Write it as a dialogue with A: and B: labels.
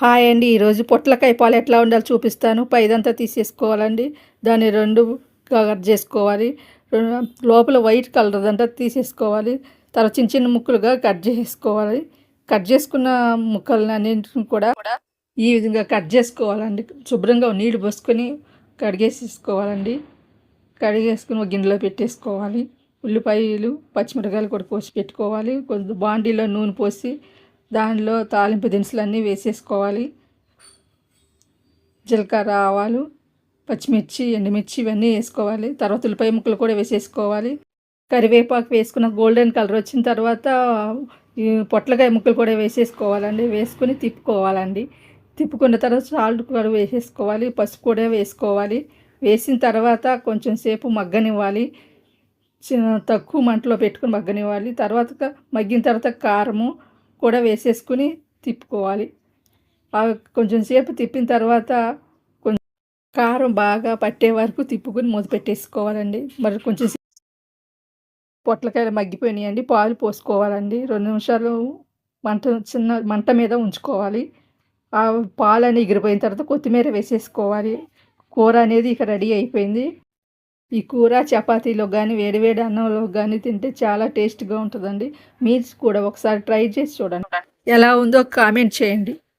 A: Hi అండి. ఈరోజు పొట్లకాయ పాలు ఎట్లా ఉండాలో చూపిస్తాను. పైదంతా తీసేసుకోవాలండి. దాన్ని రెండు కట్ చేసుకోవాలి. లోపల వైట్ కలర్ అంతా తీసేసుకోవాలి. తర్వాత చిన్న చిన్న ముక్కలుగా కట్ చేసుకోవాలి. కట్ చేసుకున్న ముక్కలన్నింటిని కూడా ఈ విధంగా కట్ చేసుకోవాలండి. శుభ్రంగా నీళ్ళు పోసుకొని కడిగేసేసుకోవాలండి. కడిగేసుకుని ఒక గిన్నెలో పెట్టేసుకోవాలి. ఉల్లిపాయలు పచ్చిమిరకాయలు కూడా కోసి పెట్టుకోవాలి. కొంచెం బాండీలో నూనె పోసి దానిలో తాలింపు దినుసులు అన్నీ వేసేసుకోవాలి. జీలకర్ర ఆవాలు పచ్చిమిర్చి ఎండుమిర్చి ఇవన్నీ వేసుకోవాలి. తర్వాత ఉల్లిపాయ ముక్కలు కూడా వేసేసుకోవాలి. కరివేపాకు వేసుకున్న గోల్డెన్ కలర్ వచ్చిన తర్వాత ఈ పొట్లకాయ ముక్కలు కూడా వేసేసుకోవాలండి. వేసుకుని తిప్పుకోవాలండి. తిప్పుకున్న తర్వాత సాల్ట్ కూడా వేసేసుకోవాలి. పసుపు కూడా వేసుకోవాలి. వేసిన తర్వాత కొంచెం సేపు మగ్గనివ్వాలి. తక్కువ మంటలో పెట్టుకుని మగ్గనివ్వాలి. తర్వాత మగ్గిన తర్వాత కారము కూడా వేసేసుకుని తిప్పుకోవాలి. అవి కొంచెం సేపు తిప్పిన తర్వాత కొంచెం కారం బాగా పట్టే వరకు తిప్పుకుని మూత పెట్టేసుకోవాలండి. మరి కొంచెం పొట్లకాయలు మగ్గిపోయినాయండి. పాలు పోసుకోవాలండి. రెండు నిమిషాలు మంట చిన్న మంట మీద ఉంచుకోవాలి. ఆ పాలు అని ఎగిరిపోయిన తర్వాత కొత్తిమీర వేసేసుకోవాలి. కూర అనేది ఇక రెడీ అయిపోయింది. ఈ కూర చపాతీలో కానీ వేడివేడి అన్నంలో కానీ తింటే చాలా టేస్ట్గా ఉంటుందండి. మీరు కూడా ఒకసారి ట్రై చేసి చూడండి. ఎలా ఉందో కామెంట్ చేయండి.